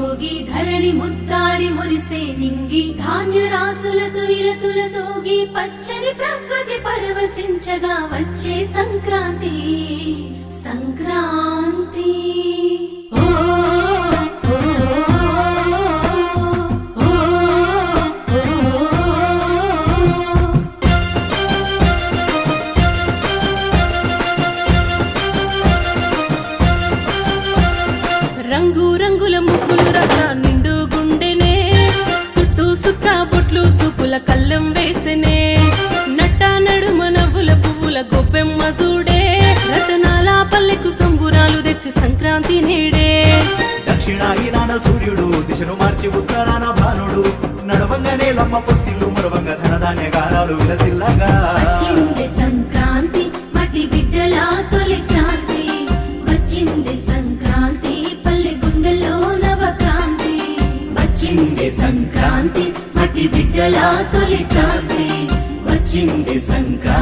భోగి ధరణి ముద్దాడి మురిసే నింగి ధాన్య రాసులతో ఇలతులతోగి పచ్చని ప్రకృతి పరవశించగా వచ్చే సంక్రాంతి. సంక్రాంతి. రంగు రంగుల గొప్పెమ్మ చూడే రతనాల పల్లెకు సంబురాలు తెచ్చి సంక్రాంతి నేడే. దక్షిణాయినాన సూర్యుడు దిశను మార్చి ఉత్తరాన భానుడు. నడవంగానే లమ్మ పొత్తిల్లు మరవంగ ధనధాన్య గారాలు విలసిల్లగా. సంక్రాంతి మట్టి బిడ్డల తొలి క్రాంతి. వచ్చింది సంక్రాంతి పల్లె గుండెల్లో నవక్రాంతి. వచ్చింది సంక్రాంతి మట్టి బిడ్డల తొలి క్రాంతి. వచ్చింది సంక్రాంతి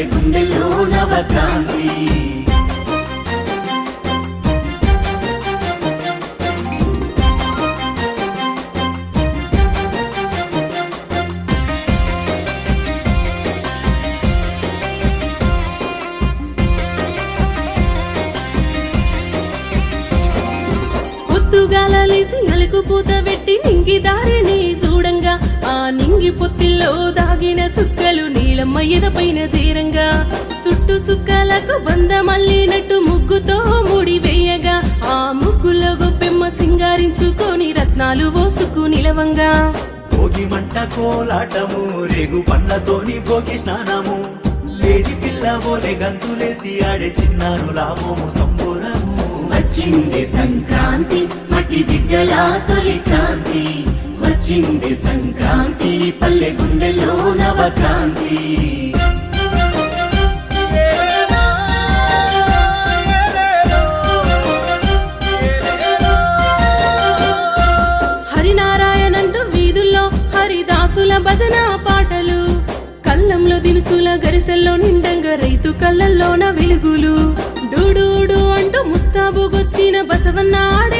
గుండె గుండెలో నవక్రాంతి నలుగు పూత పెట్టి నింగి దారిని చూడంగా ఆ నింగి పొత్తిల్లో దాగిన సుక్కలు నీలమ్మ ఎదపైన చేరంగా చుట్టు సుక్కలకు బంద మల్లినట్టు ముగ్గుతో ముడి వేయగా. ఆ ముగ్గులో గొప్పెమ్మ సింగారించుకొని రత్నాలు ఓసుకు నిలవంగా. భోగి మంట కోలాటము రేగు పండ్లతోని భోగి స్నానము. లేడి పిల్ల ఓలే గంతులేసి ఆడే చిన్నాను లాభము సంబురము. వచ్చింది సంక్రాంతి మట్టి బిడ్డల తొలి క్రాంతి. వచ్చింది పల్లె గుండెలో నవక్రాంతి. హరినారాయణందు వీధుల్లో హరిదాసుల భజన పాటలు కళ్ళంలో దినుసుల గరిసెల్లో నిండంగా రైతు కళ్ళల్లోన వెలుగులు. డూడూడు అంటూ ముస్తాబుగొచ్చిన బసవన్న ఆడే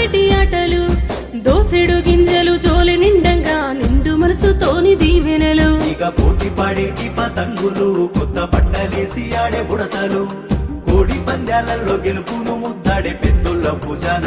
పోటీ పాడేటి పతంగులు కొత్త బట్టలేసి ఆడే బుడతలు కోడి పందాలలో గెలుపును ముద్దాడే పెద్దుల పూజాన